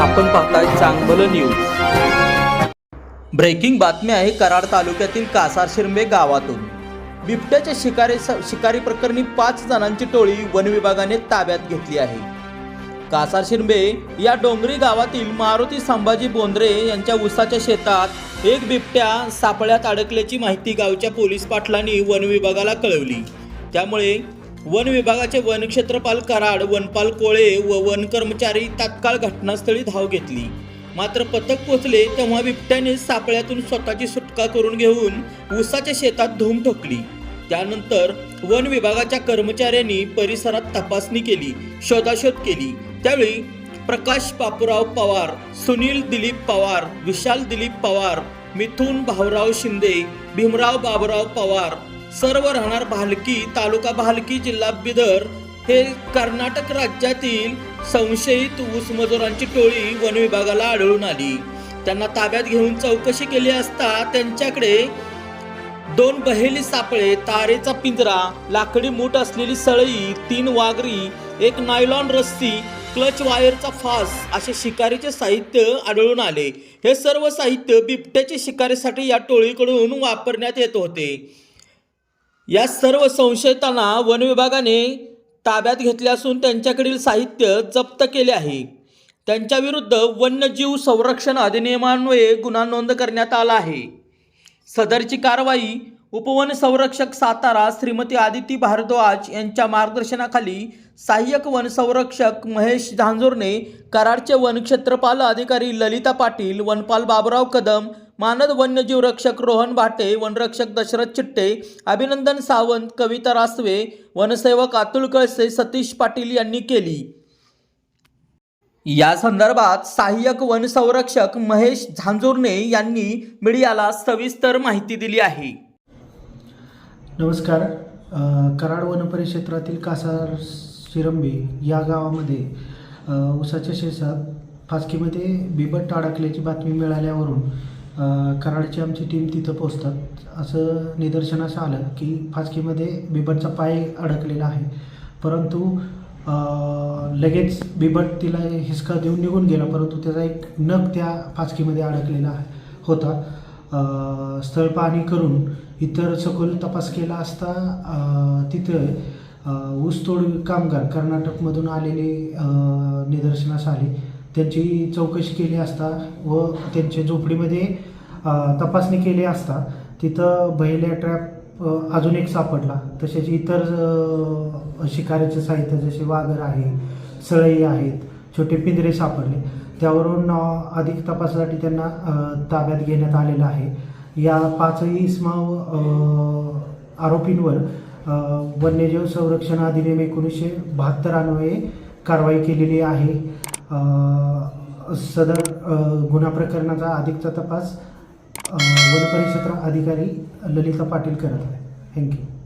आपण पाहताय चांगलं न्यूज ब्रेकिंग बातमी आहे कराड तालुक्यातील कासार शिरंबे गावातून. बिबट्याच्या शिकारी शिकारी प्रकरणी पाच जणांची टोळी वन विभागाने ताब्यात घेतली आहे. कासार शिरंबे या डोंगरी गावातील मारुती संभाजी बोंद्रे यांच्या उसाच्या शेतात एक बिबट्या सापळ्यात अडकल्याची माहिती गावच्या पोलीस पाटलांनी वन विभागाला कळवली. त्यामुळे वन विभागाचे वनक्षेत्रपाल कराड वनपाल कोळे व वन कर्मचारी तात्काळ घटनास्थळी धाव घेतली. मात्र पथक पोचले तेव्हा बिबट्याने सापळ्यातून स्वतःची सुटका करून घेऊन उसाच्या शेतात धूम ठोकली त्यानंतर वन विभागाच्या कर्मचाऱ्यांनी परिसरात तपासणी केली शोधाशोध केली. त्यावेळी प्रकाश बापूराव पवार सुनील दिलीप पवार विशाल दिलीप पवार मिथुन भाऊराव शिंदे भीमराव बाबुराव पवार सर्व राहणार भालकी तालुका भालकी जिल्हा बिदर हे कर्नाटक राज्यातील संशयित ऊस मजुरांची टोळी वन विभागाला आढळून आली. त्यांना ताब्यात घेऊन चौकशी केली असता त्यांच्याकडे दोन बहेली सापळे तारेचा पिंजरा लाकडी मूठ असलेली सळई तीन वाघरी एक नायलॉन रस्सी क्लच वायरचा फास असे शिकारीचे साहित्य आढळून आले. हे सर्व साहित्य बिबट्याच्या शिकारीसाठी या टोळीकडून वापरण्यात येत होते. या सर्व संशयितांना वन विभागाने ताब्यात घेतले असून त्यांच्याकडील साहित्य जप्त केले आहे. त्यांच्याविरुद्ध वन्यजीव संरक्षण अधिनियमान्वये गुन्हा नोंद करण्यात आला आहे. सदरची कारवाई उपवन संरक्षक सातारा श्रीमती आदिती भारद्वाज यांच्या मार्गदर्शनाखाली सहाय्यक वनसंरक्षक महेश झांजूरने कराडचे वनक्षेत्रपाल अधिकारी ललिता पाटील वनपाल बाबुराव कदम मानद वन्यजीव रक्षक रोहन भाटे वनरक्षक दशरथ चिट्टे अभिनंदन सावंत कविता रासवे वनसेवक अतुल कळसे सतीश पाटील यांनी केली. या संदर्भात सहाय्यक वनसंरक्षक महेश झांजूरने यांनी मीडियाला सविस्तर माहिती दिली आहे. नमस्कार. कराड वन परिक्षेत्रातील कासार शिरंबे या गावामध्ये उसाच्या शेतात फासकीमध्ये बिबट अडकल्याची बातमी मिळाल्यावरून कराडची आमची टीम तिथं पोचतात असं निदर्शनास आलं की फासकीमध्ये बिबटचा पाय अडकलेला आहे. परंतु लगेच बिबट तिला हिसका देऊन निघून गेला. परंतु त्याचा एक नग त्या फासकीमध्ये अडकलेला आहे होता. अ, स्थळ पाहणी करून इतर सखोल तपास केला असता तिथं ऊसतोड कामगार कर्नाटकमधून आलेले निदर्शनास आले. त्यांची चौकशी केली असता व त्यांच्या झोपडीमध्ये तपासणी केली असता तिथं बहिल्या ट्रॅप अजून एक सापडला. तसेच इतर अ, शिकारीचे साहित्य जसे वाघर आहे सळई आहेत छोटे पिंजरे सापडले. त्यावरून अधिक तपासासाठी त्यांना ताब्यात घेण्यात आलेलं आहे. या पाचही इस्माव आरोपींवर वन्यजीव संरक्षण अधिनियम एकोणीसशे बहात्तर अन्वये कारवाई केलेली आहे. सदर गुन्हा प्रकरणाचा अधिकचा तपास वनपरिक्षेत्र अधिकारी ललिता पाटील करत आहे थँक्यू